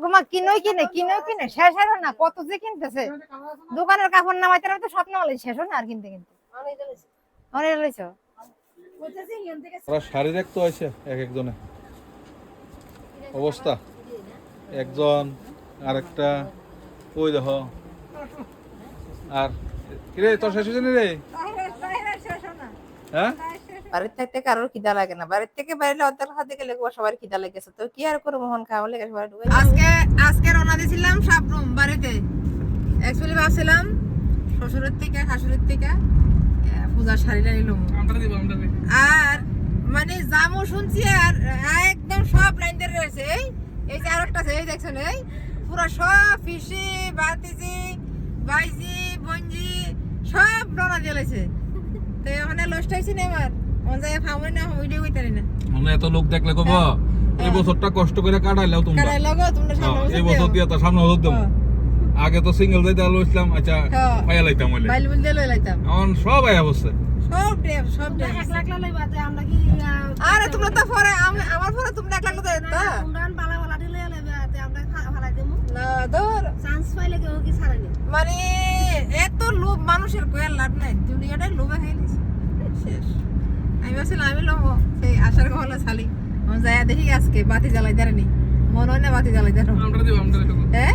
গোমা কিনোই কিনে কিনোই কিনে শেষ হলো না কত যে কিনতেছে। দোকানের কাপড় নামাইতে নামাইতে স্বপ্ন হলে শেষ হয় না আর কিনতে কিনতে। অনেক ওরা শাড়ি দেখতে হয়েছে এক একজনে। অবস্থা। একজন আরেকটা ওই দেখো। আর কিরে তোর শেষ হয়েছে রে? হ্যাঁ? বাড়ির থাকতে কারোর খিদা লাগে না। বাড়ির থেকে বাইরে অর্ধেক হাতে গেলে সবার খিদা লেগেছে। তো কি আর করে মোহন খাওয়া লেগে সবাই ঢুকে আজকে আজকে রওনা দিয়েছিলাম সাবরুম বাড়িতে। অ্যাকচুয়ালি ভাবছিলাম শ্বশুরের থেকে শাশুড়ির থেকে পূজার শাড়িটা নিলাম। আর মানে জামু শুনছি আর একদম সব লাইন ধরে রয়েছে। এই এই যে আরেকটা আছে এই দেখছেন এই? পুরো সব ফিসি বাতিজি বাইজি বঞ্জি সব রওনা দিয়েছে তো মানে লস্ট হয়েছি না আমার মন যায় ফাউনি না ভিডিও কইতে না। আমরা এত লোক দেখলে কব এই বছরটা কষ্ট করে কাটাইলেও তোমরা। কারাই লগো তোমরা হ্যাঁ, সামনে এই বছর দিয়ে তো সামনে বছর দেবো আগে তো সিঙ্গেল যাইতে লইছিলাম আচ্ছা হ্যাঁ। পাইয়া লাইতাম হইলে। বাইল বিল লই লাইতাম। এখন সব আয়া বসছে। সব ড্রেপ সব ড্রেপ আরে তোমরা তো পরে আম- আমার পরে তোমরা এক লাখ তো না ধর। মানে এত লোভ মানুষের কয়ার লাভ নাই। দুনিয়াটাই লোভে খাই নিছে শেষ। আমি ভাবছিলাম আমি লোভ সেই ছালি। আমি যাই দেখি আজকে বাতি জ্বালাই দাঁড়ানি মনে হয় না বাতি জ্বালাই দাঁড়ানো হ্যাঁ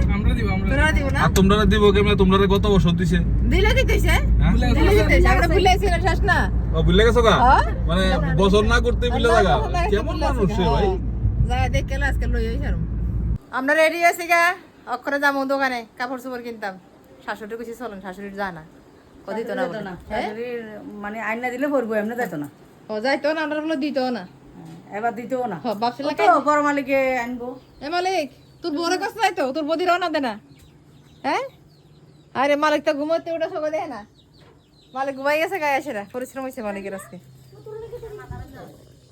তোরা দিব। না? আর তোমরা দিব কেমন? তোমরা গত বছর দিছে? দিলে দিতেছে। হ্যাঁ? দিলে দিতেছে আমরা ভুলেছি না শেষ না। ও ভুলে গেছো গা? হ্যাঁ? মানে বছর না করতে ভুলে লাগা কেমন মানুষ রে ভাই? যাই দেখ কেলা আজকে লই আইছি আর। আমরা রেডি আছি গা। অক্ষরে যাব দোকানে কাপড় চোপড় কিনতাম। শাশুড়ি কিছু চলেন শাশুড়ির যা না। কদিত না। হ্যাঁ? মানে আইনা দিলে ভরবো এমনি যাইতো না। ও যাইতো না আমরা বলে দিত না। এবার দিতেও না। বাপসিলা তো বড় মালিকে আনব। এ মালিক তোর বড় কাছে যাইতো তোর বদি রওনা দে না। হ্যাঁ আরে মালিক তো ঘুমোতে ওটা সবাই দেয় না। মালিক ঘুমাই গেছে গায়ে আসে না। পরিশ্রম হয়েছে মালিকের আজকে।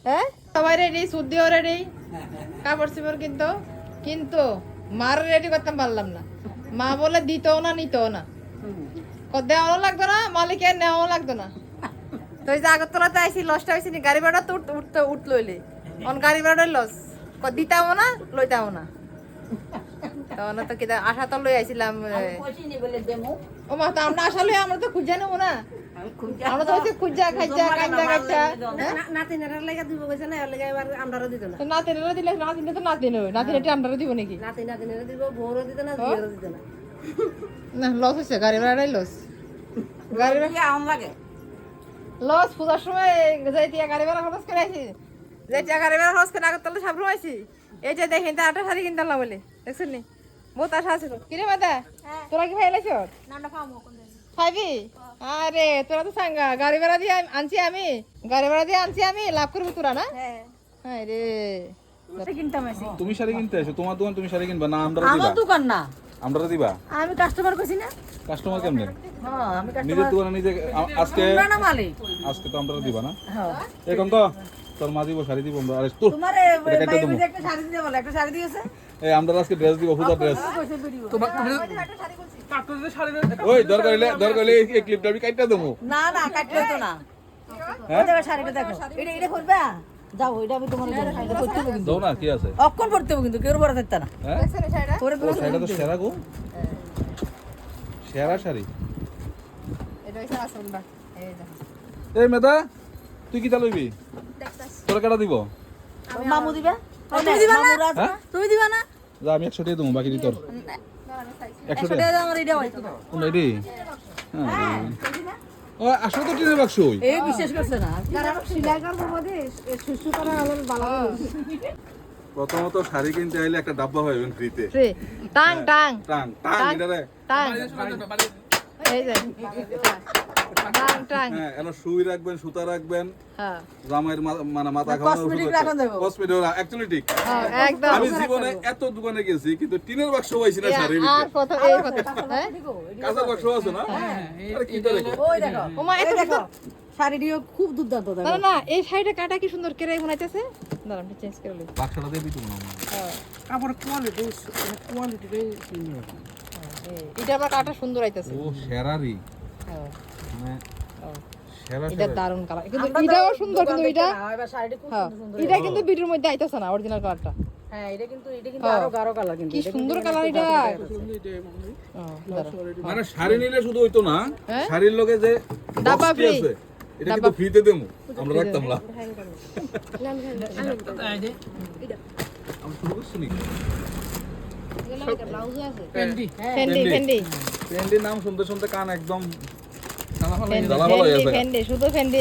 হ্যাঁ সবাই রেডি সুদ্দিও রেডি কাপড় চোপড় কিন্তু? কিন্তু? মার রেডি করতে পারলাম না। মা বলে দিতও না নিতও না। দেওয়াও লাগতো না? মালিকের নেওয়াও লাগতো না। তো এই যে আগরতলাতে আইসি লসটা হয়েছে গাড়ি ভাড়া তো উঠ- উঠতে উঠল অন গাড়ি ভাড়া লস ক দিতাও না লইতাও না। তখন তো আশা তো লই আইছিলাম ও মা তো আমরা আশা লই আমরা তো খুঁজা নেব না। আমরা তো হচ্ছে খুঁজা খাইজা কাইজা কাইজা? নাতিনেরা লেগে দিব কইছে না লেগে এবার আমরাও দিত না। তো নাতিনেরা দিলে নাতিনে তো নাতিনে নাতিনেটি আমরা দিব নাকি? নাতি নাতিনেরা দিব বউরও দিত না বিয়েরও দিত না। না লস হচ্ছে গাড়ি ভাড়াটাই লস গাড়ি ভাড়া আম লাগে। লস পূজার সময় যাইতে গাড়ি ভাড়া খরচ করে আইছি। যাইতে গাড়ি ভাড়া খরচ করে আগর তলে সাবরু আইছি। এই যে দেখেন তা আটা শাড়ি কিনতাম বলে। দেখছেন নি? বহুত আশা আছে কিরে মাদা তোরা কি খাইলাইছ খাইবি? আরে তোরা তো সাঙ্গা। গাড়ি ভাড়া দিয়ে আনছি আমি। গাড়ি ভাড়া দিয়ে আনছি আমি লাভ করবি তোরা না? হ্যাঁ। রে। তুমি শাড়ি কিনতে আসো তোমার দোকান তুমি শাড়ি কিনবা না আমরা আমার দোকান না। আমরা দিবা? আমি কাস্টমার কইছি না। কাস্টমার কেমনে? হ্যাঁ আমি নিজের দোকানে নিজে আজকে কাস্টমার না মালিক। আজকে তো আমরা দিবা না? হ্যাঁ। এই কঙ্ক তোর মা দিব শাড়ি দিব আমরা। আরে তোর তোমার একটা শাড়ি দিতে বলে একটা শাড়ি দিয়েছে? এই আমরা আজকে ড্রেস দিব পূজার ড্রেস কইছে ভিডিও ওই দরকার হইলে দরকার হইলে এই- ক্লিপটা আমি কাইটা দেবো। না না কাটলে তো না। হ্যাঁ? শাড়িটা দেখো। এটা এটা করবে যাও এটা আমি তোমার করতে কিন্তু দাও না কি আছে অক্ষণ পড়তে কিন্তু কেউ বড় থাকতে না হ্যাঁ দেখছেন এই শাড়িটা পরে ও শাড়িটা তো সেরা গো সেরা শাড়ি এটা হইছে আসলটা এই দেখো এই মেদা তুই কি লইবি তোর কাটা দিব মামু দিবে তুমি দিবা না হ্যাঁ তুমি দিবা না যা আমি একশো টাকা দেবো বাকি দি তোর একশো টাকা এটা আমার এটি হ্যাঁ ও আসলে তো টিনের বাক্স ওই। এই বিশ্বাস করছে না। সিলাই করব বদে সুসু করা হলো ভালো প্রথমত শাড়ি কিনতে আইলে একটা ডাব্বা হয় ফ্রিতে। টাং টাং। টাং টাং টাং এই যে। টাং টাং হ্যাঁ সুই রাখবেন সুতা রাখবেন। হ্যাঁ। জামাইয়ের মানে মাথা অ্যাকচুয়ালি ঠিক। হ্যাঁ, একদম। আমি জীবনে এত দোকানে গেছি কিন্তু টিনের বাক্স পাইছি না শাড়ির আর কত এই কত হ্যাঁ? কাঁচা বাক্স আছে না? আরে কি করে ওই দেখো। ওমা এত দেখো। শাড়িটিও খুব দুর্দান্ত দেখো। না, না এই শাড়িটা কাটা কি সুন্দর? কেরে বানাইতেছে? দাঁড়ান চেঞ্জ করে লই। বাক্সটা দিয়ে দিতে না? কাপড় কোয়ালিটি কোয়ালিটিটাই এটা আবার কাটা সুন্দর আইতেছে। ও সেরারি। হ্যাঁ, মানে সেরা এটা সেরা কালার কিন্তু এটাও সুন্দর কিন্তু এটা এবার শাড়িটি খুব এটা কিন্তু ভিডিওর মধ্যে আইতেছে না অরিজিনাল কালারটা হ্যাঁ এটা কিন্তু এটা কিন্তু আরও গাঢ় কালার কিন্তু কি সুন্দর কালার এটা। মানে শাড়ি নিলে শুধু হইতো না? শাড়ির লগে যে ডাব্বা বক্সটি আছে, এটা কিন্তু ফ্রিতে দেবো। আমরা রাখতাম না। আমি শুরু করছি নাকি? Fendi Fendi. ফেন্ডি ট্রেন্ডির নাম শুনতে শুনতে কান একদম ভালো হয়ে ফেন্ডি গেছে। ফেন্ডি শুধু ফেন্ডি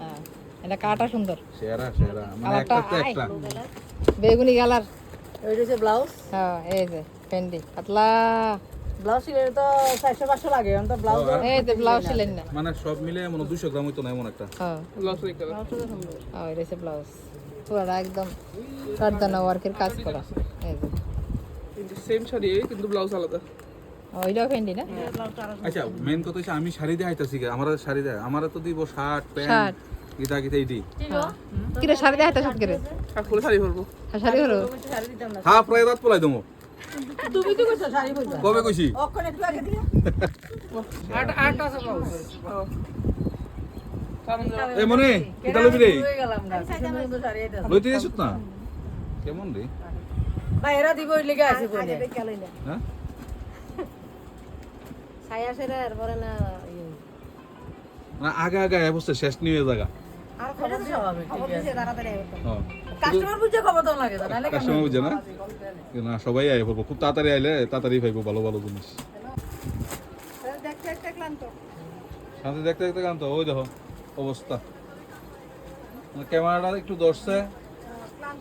হ্যাঁ, এটা কাটা সুন্দর। সেরা সেরা। মানে একটা। একটা বেগুনি কালার। ব্লাউজ। হ্যাঁ এই যে ফেন্ডি পাতলা। ব্লাউজ সিলে তো চারশো পাঁচশো লাগে তো ব্লাউজ এই যে ব্লাউজ ছিলেন না। মানে সব মিলে মনে দুশো গ্রাম হইতো না এমন একটা। হ্যাঁ। হ্যাঁ এটা হচ্ছে ব্লাউজ। পুরোটা একদম কারদানা ওয়ার্কের কাজ করা। এই যে। কিন্তু সেম শাড়ি কিন্তু ব্লাউজ আলাদা। ওইটাও ফেন্ডি না? আচ্ছা মেন কথা হচ্ছে আমি শাড়ি দিয়ে আইতাছি কে আমার শাড়ি দেয় আমার তো দিব shirt shirt. Pant Gita Gita এইটি কিরে শাড়ি দেখাতে সাত করে? আর শাড়ি পরবো। শাড়ি হলো শাড়ি দিতাম না হাফ রায় রাত পলাই দেবো। তুমি তো কইছো শাড়ি বলছো কবে কইছি? অক্ষণ একটু আগে দিও। এই মনে কিতা লবি রে হয়ে লইতে না? কেমন রে? ভাই এরা দিব লেগে আছে হ্যাঁ? ছায়া সেরা এরপরে না না আগে আগে এই অবস্থা শেষ নিয়ে জায়গা। আর খবর দিও হ্যাঁ। কাস্টমার বুঝে খবর দাও লাগে তো কাস্টমার বুঝে না? না সবাই আই পড়ব খুব তাড়াতাড়ি আইলে তাড়াতাড়ি পাইবো ভালো ভালো জিনিস। দেখতে দেখতে ক্লান্ত। শান্তি দেখতে দেখতে কান্ত ওই দেখো অবস্থা। মানে ক্যামেরাটা একটু ধরছে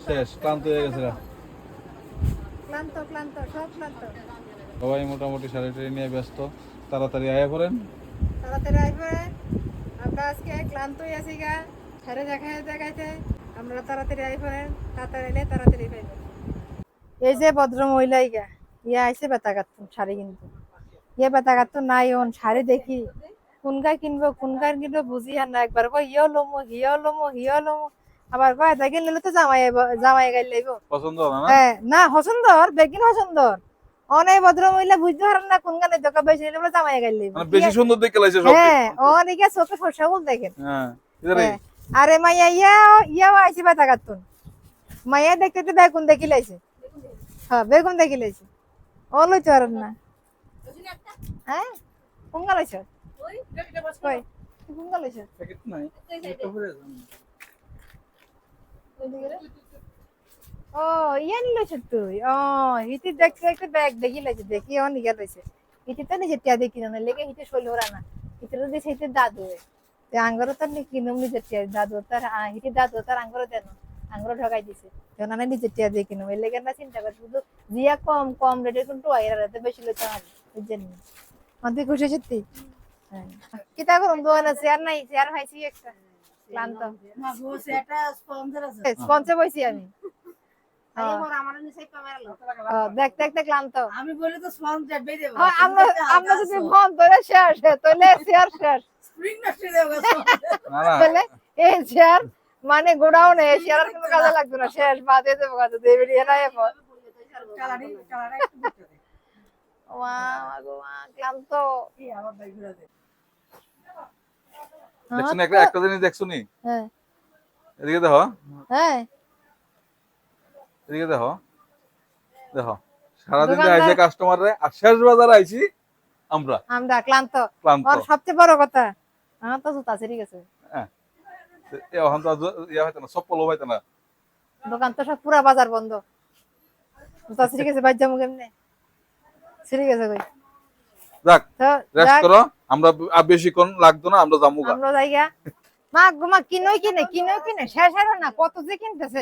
শেষ ক্লান্ত হয়ে গেছে। ক্লান্ত ক্লান্ত সব ক্লান্ত। সবাই মোটামুটি শাড়ি টাড়ি নিয়ে ব্যস্ত। তাড়াতাড়ি আয়া পড়েন তাড়াতাড়ি আসবে আমরা আজকে ক্লান্তই আছি গা। ছেড়ে দেখাই দেখাইতে। আমরা তাড়াতাড়ি আই পড়েন তাড়াতাড়ি এলে তাড়াতাড়ি পাইবেন এই যে ভদ্র মহিলাই গা ইয়া আইসে বেতা কাটতুন শাড়ি কিনতে। ইয়ে বেতা কাটতুন নাই ওন শাড়ি দেখি। কোনগায় কিনবো কোনগায় কিনবো বুঝি আর না। একবার কয় ইয় লমো হিয় লমো হিয় লমো। আবার কয় এটা কিনলে তো জামাই জামাই গাই লাইব পছন্দ না? হ্যাঁ না হসন্দর বেগিন হসন্দর অনেক ভদ্র মহিলা বুঝতে পারেন না কোন গানে দোকা বেশি নিলে বলে জামাই গাই লাইব মানে বেশি সুন্দর দেখে লাগছে সব হ্যাঁ অনেকে চোখে ফসা বল দেখেন হ্যাঁ হ্যাঁ। আরে মাইয়া ইয়া ইয়াও আইছে বেতা কাতুন মাইয়া দেখতে তো বেগুন দেখি লাইছে। হ্যাঁ বেগুন দেখি লাইছে। ও লইতে পারেন না। হ্যাঁ কোন গা লাইছ? কই কোন গা লাইছ ও ইয়া নি লাইছ তুই। ও হিতি দেখতে দেখতে ব্যাগ দেখি লাইছে দেখি ও নিগা লাইছে হিতি তো নিজে টিয়া দেখি না লেগে হিতি শৈল না। হিতি তো দিছে হিতি দাদু তে আঙ্গর তো নি কিনম নিজে টিয়া দাদু তার হিতি দাদু তার আঙ্গর দেন আঙ্গর ঢগাই দিছে। তো না নিজে টিয়া দিয়ে কিনম এর লেগে না চিন্তা কর শুধু জিয়া কম কম রেটে কিন্তু আইরা রাতে বেশি লইতে হয় বুঝছেন আমাদের খুশি সত্যি হ্যাঁ। কিতা করুন দোকানে চেয়ার নাই চেয়ার খাইছি একটা। ক্লান্ত। স্পঞ্জে আমি। হ্যাঁ। আমার নিচে ক্যামেরা লো। ও, দেখতে ক্লান্ত। আমি বলি তো স্পন্সর যাবে। দেব হ্যাঁ, আমরা আমরা যদি ফোন ধরে শেষ তাহলে চেয়ার শেষ স্প্রিং নষ্ট হয়ে তাহলে এই চেয়ার মানে গোডাউনে আর কোনো কাজে লাগবে না। শেষ বাদে দেবো কাজে দেবে এরপর। মা ক্লান্ত। কি আমার ভাই ঘুরে দে। দেখছ না একটা একটা জিনিস দেখছ নি? হ্যাঁ। এদিকে দেখো। হ্যাঁ। এদিকে দেখো। দেখো সারাদিন যে দোকানদার- আইছে কাস্টমার রে আর শেষ বাজার আইছি আমরা। আমরা ক্লান্ত। ক্লান্ত। আর সবচেয়ে বড় কথা আমার তো জুতা আছে এ এখন তো ইয়া হইতো না হইতো না। দোকান তো সব পুরা বাজার বন্ধ। জুতা ঠিক আছে বাজ্যা মুখ এমনি ঠিক আছে কই? যাক রেস্ট করো আমরা বেশিক্ষণ লাগতো না আমরা যাব আমরা জায়গা মা কিনোই কিনে কিনোই কিনে শেষ হয় না কত যে কিনতেছে?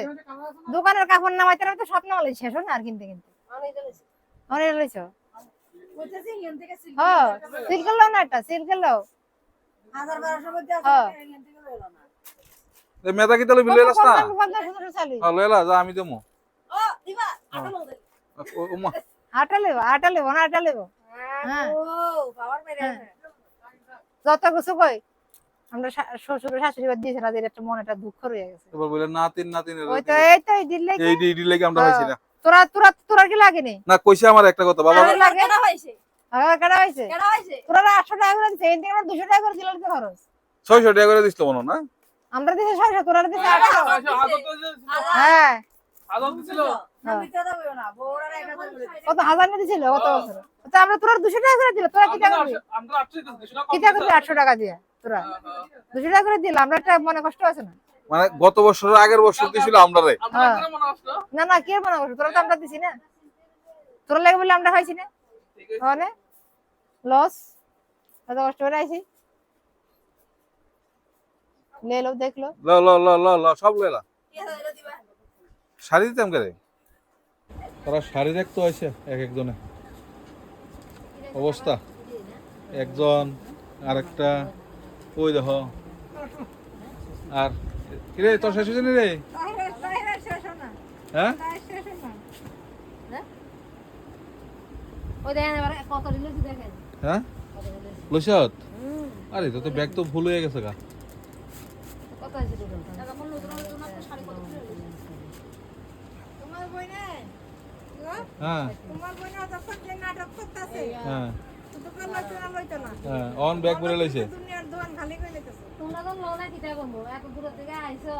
দোকানের কাপড় নামাইতে নামাইতে সব নামালে শেষ হয় না আর কিনতে কিনতে? অনেক লইছ হ্যাঁ সিল্কের লও না সিল্কের লও। হ্যাঁ। মেদা কি তাহলে বিলে হ্যাঁ লইলা যা আমি দেবো। আটা লেবো লেবো না আটা লেবো? যত কিছু কই। আমরা শ্বশুর শাশুড়ি বাদ দিয়েছে না একটা মনে একটা দুঃখ রয়ে গেছে। এবার বলে নাতিন নাতিন ওই তো এই তো এই দিল্লি আমরা হইছি না। তোরা তোরা তোরা কি লাগেনি না? কইছে আমার একটা কথা বাবা। লাগে। কেডা হইছে আমার কেডা হয়েছে? কেডা হইছে তোরা আটশো টাকা করে এই থেকে দুশো টাকা করে দিলে তো খরচ। 600 টাকা করে দিছিল মনে না? আমরা দিছে ছয়শো তোরা দিছে আটশো। হাজার তো দিছিল। হ্যাঁ। হাজার দিছিল। কত হাজার না দিছিল কত বছর। তো আমরা তোরা দুশো টাকা করে দিল তোরা কি টাকা দিবি? আমরা আটশোই দিছি, না কম কি টাকা দিছে? দিবি? আটশো টাকা দিয়ে। তোরা দুশো টাকা করে দিল আমরা একটা মনে কষ্ট আছে না? মানে গত বছরের আগের বছর দিছিল আমরা রে আমরা হ্যাঁ। মনে। না না কি মনে করছ? তোরা তো আমরা দিছি না। তোরা লাগে বলে আমরা খাইছি না। ঠিক লস। এত কষ্ট করে আইছি। লে লো দেখল ল। ল ল ল ল সব লেলা শাড়ি দিতাম কে রে তারা শাড়ি দেখতে হয়েছে এক একজনে। অবস্থা। একজন আরেকটা ওই দেখো? আর কিরে তোর শেষ হয়েছে রে হ্যাঁ? হ্যাঁ? আরে তো তো ব্যাগ তো ভুল হয়ে গেছে গা। হ্যাঁ। হ্যাঁ। হ্যাঁ অন ব্যাগ ভরে লইছে। খালি তোমরা তো লো না কিটা করব এত দূর থেকে আইছো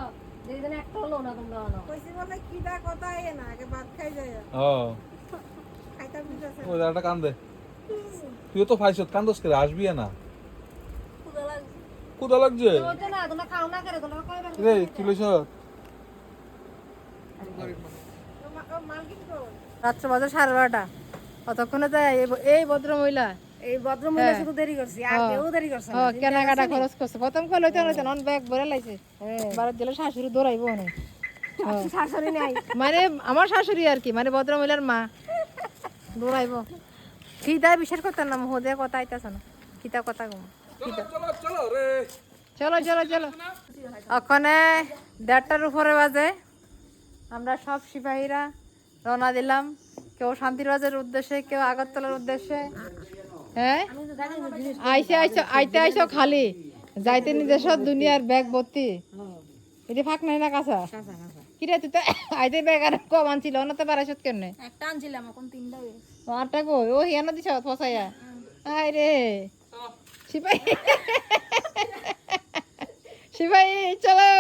যেদিন একটা লো তোমরা আনো কইছি বলে কিটা কথা এ না আগে ভাত খাই যায় ও। খাইতা বুঝতেছে ওই দাঁড়াটা কান্দে। তুইও তো ফাইছত কান্দস করে? আসবি না? কুদা লাগছে। না তোমরা খাও না করে? তোমরা কয়বার রে কি লইছ? রাত্র বাজে সাড়ে বারোটা। অতক্ষণে যায় এই- এই ভদ্র মহিলা এই ভদ্র শুধু দেরি করছি আর কেউ দেরি করছে ও কেনাকাটা খরচ করছে। প্রথম কল হইতে হইতে নন ব্যাগ ভরে লাইছে। বারো দিলে শাশুড়ি দৌড়াইবো না। শাশুড়ি নাই। মানে আমার শাশুড়ি আর কি মানে ভদ্র মা। দৌড়াইবো। খিদা বিশ্বাস করতাম না হোদে কথা আইতাছে না। খিতা কথা কম। চলো চলো চলো চলো চলো ওখানে দেড়টার উপরে বাজে। আমরা সব সিপাহীরা রওনা দিলাম। কেউ শান্তিরবাজের উদ্দেশ্যে কেউ আগরতলার উদ্দেশ্যে। হ্যাঁ আইসে আইসো আইতে আইসো খালি। যাইতে নিজস্ব দুনিয়ার ব্যাগ ভর্তি এটি ফাঁক নাই না কাঁচা কিরে তুই তো আইতে ব্যাগ আর কম আনছিল না তো বারাইছত কেন? একটা আনছিলাম এখন তিনটা আটটা গো ও হিয়ান দিছ ফসাইয়া আয় রে সিপাহী সিপাহী চলো।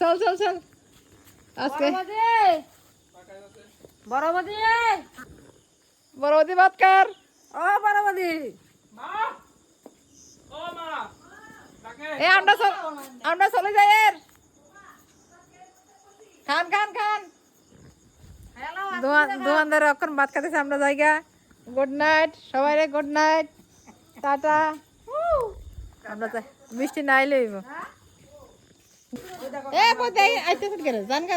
চল চল চল। আজকে বড়বাদি ভাত কার? ও মা! এ আমরা চল আমরা চলে যাই এর। খান খান খান। দোয়ানদারে অক্ষণ ভাত খাতেছে আমরা জায়গা। গুড নাইট সবাই রে গুড নাইট টাটা। আমরা যাই বৃষ্টি নাই লইব। এ জান গা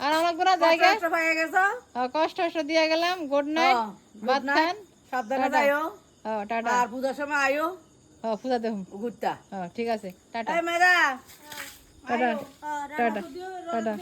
আর আমার গুনা জায়গা কষ্ট পাইয়া গেছো? কষ্ট কষ্ট দিয়ে গেলাম। Good night. ভাত খান। সাবধানে যাইও। টাটা। আর পূজার সময় আইও। ও পূজা দেখুন ঘুরতা। ও ঠিক আছে। টাটা। টাটা। টাটা।